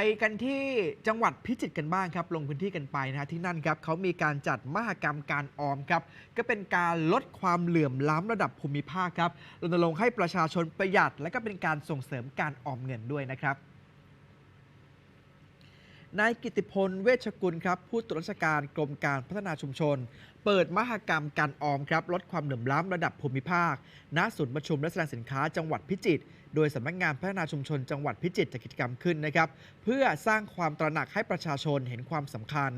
ไปกันที่จังหวัดพิจิตรกันบ้างครับ ลงพื้นที่กันไปนะฮะที่นั่นครับเขามีการจัดมหกรรมการออมครับ ก็เป็นการลดความเหลื่อมล้ำระดับภูมิภาคครับรณรงค์ให้ประชาชนประหยัด และก็เป็นการส่งเสริมการออมเงินด้วยนะครับ นายกิติพล เวชกุลครับผู้ตรวจราชการกรมการพัฒนาชุมชน เปิดมหกรรมการออมครับลดความเหลื่อมล้ำระดับภูมิภาค ณ ศูนย์ประชุมและแสดงสินค้าจังหวัดพิจิตร โดยสำนักงานพัฒนาชุมชนจังหวัดพิจิตรจัดกิจกรรมขึ้นนะครับ เพื่อสร้างความตระหนักให้ประชาชนเห็นความสำคัญ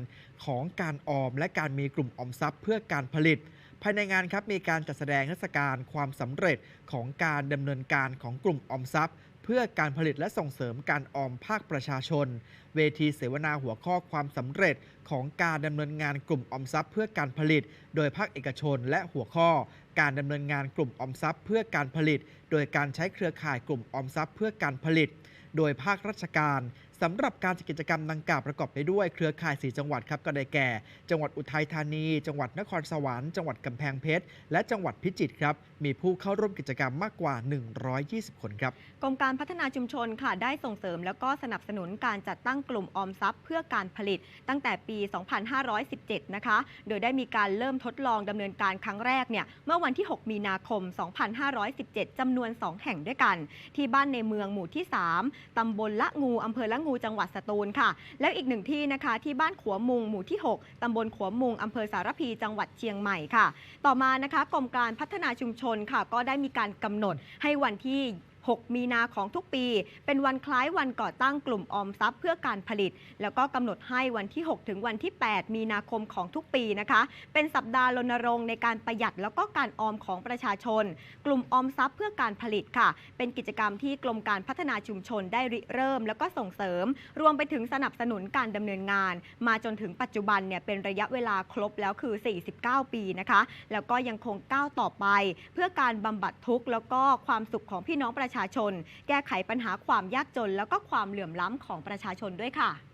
ของการออม และการมีกลุ่มออมทรัพย์เพื่อการผลิตภายในงานครับมีการจัดแสดงเทศกาลความสำเร็จของการดำเนินการของกลุ่มออมทรัพย์ เพื่อการผลิตและส่งเสริมการออมภาคประชาชน เวทีเสวนาหัวข้อความสำเร็จของการดำเนินงานกลุ่มออมทรัพย์ เพื่อการผลิต โดยภาคเอกชนและหัวข้อ การดำเนินงานกลุ่มออมทรัพย์ เพื่อการผลิต โดยการใช้เครือข่ายกลุ่มออมทรัพย์ เพื่อการผลิต โดยภาคราชการ สำหรับการจัดกิจกรรมดังกล่าวประกอบไปด้วยเครือข่าย 4 จังหวัดครับก็ได้แก่ จังหวัดอุทัยธานี จังหวัดนครสวรรค์ จังหวัดกำแพงเพชร และจังหวัดพิจิตรครับ มีผู้เข้าร่วมกิจกรรมมากกว่า 120 คนครับกรมการพัฒนาชุมชนค่ะได้ส่งเสริม แล้วก็สนับสนุนการจัดตั้งกลุ่มออมทรัพย์เพื่อการผลิตตั้งแต่ปี 2517 นะคะ โดยได้มีการเริ่มทดลองดำเนินการครั้งแรกเนี่ยเมื่อวันที่ 6 มีนาคม 2517จำนวน 2 แห่งด้วยกัน ที่บ้านในเมืองหมู่ที่ 3ตำบลละงูอำเภอละงูจังหวัดสตูลค่ะ แล้วอีกหนึ่งที่นะคะที่บ้านขัวมุงหมู่ที่ 6ตำบลขัวมุงอำเภอสารพีจังหวัดเชียงใหม่ค่ะ ต่อมานะคะกรมการพัฒนาชุมชนค่ะ ก็ได้มีการกำหนดให้วันที่ 6 มีนาของทุกปี เป็นวันคล้ายวันก่อตั้งกลุ่มออมทรัพย์เพื่อการผลิต แล้วก็กำหนดให้วันที่ 6 ถึงวันที่ 8 มีนาคมของทุกปีนะคะ เป็นสัปดาห์รณรงค์ในการประหยัดแล้วก็การออมของประชาชน กลุ่มออมทรัพย์เพื่อการผลิตค่ะ เป็นกิจกรรมที่กรมการพัฒนาชุมชนได้ริเริ่ม แล้วก็ส่งเสริม รวมไปถึงสนับสนุนการดำเนินงาน มาจนถึงปัจจุบันเนี่ยเป็นระยะเวลาครบแล้วคือ 49 ปีนะคะ แล้วก็ยังคงก้าวต่อไป เพื่อการบำบัดทุกข์แล้วก็ความสุขของพี่น้องประประชาชน แก้ไขปัญหาความยากจน แล้วก็ความเหลื่อมล้ำของประชาชนด้วยค่ะ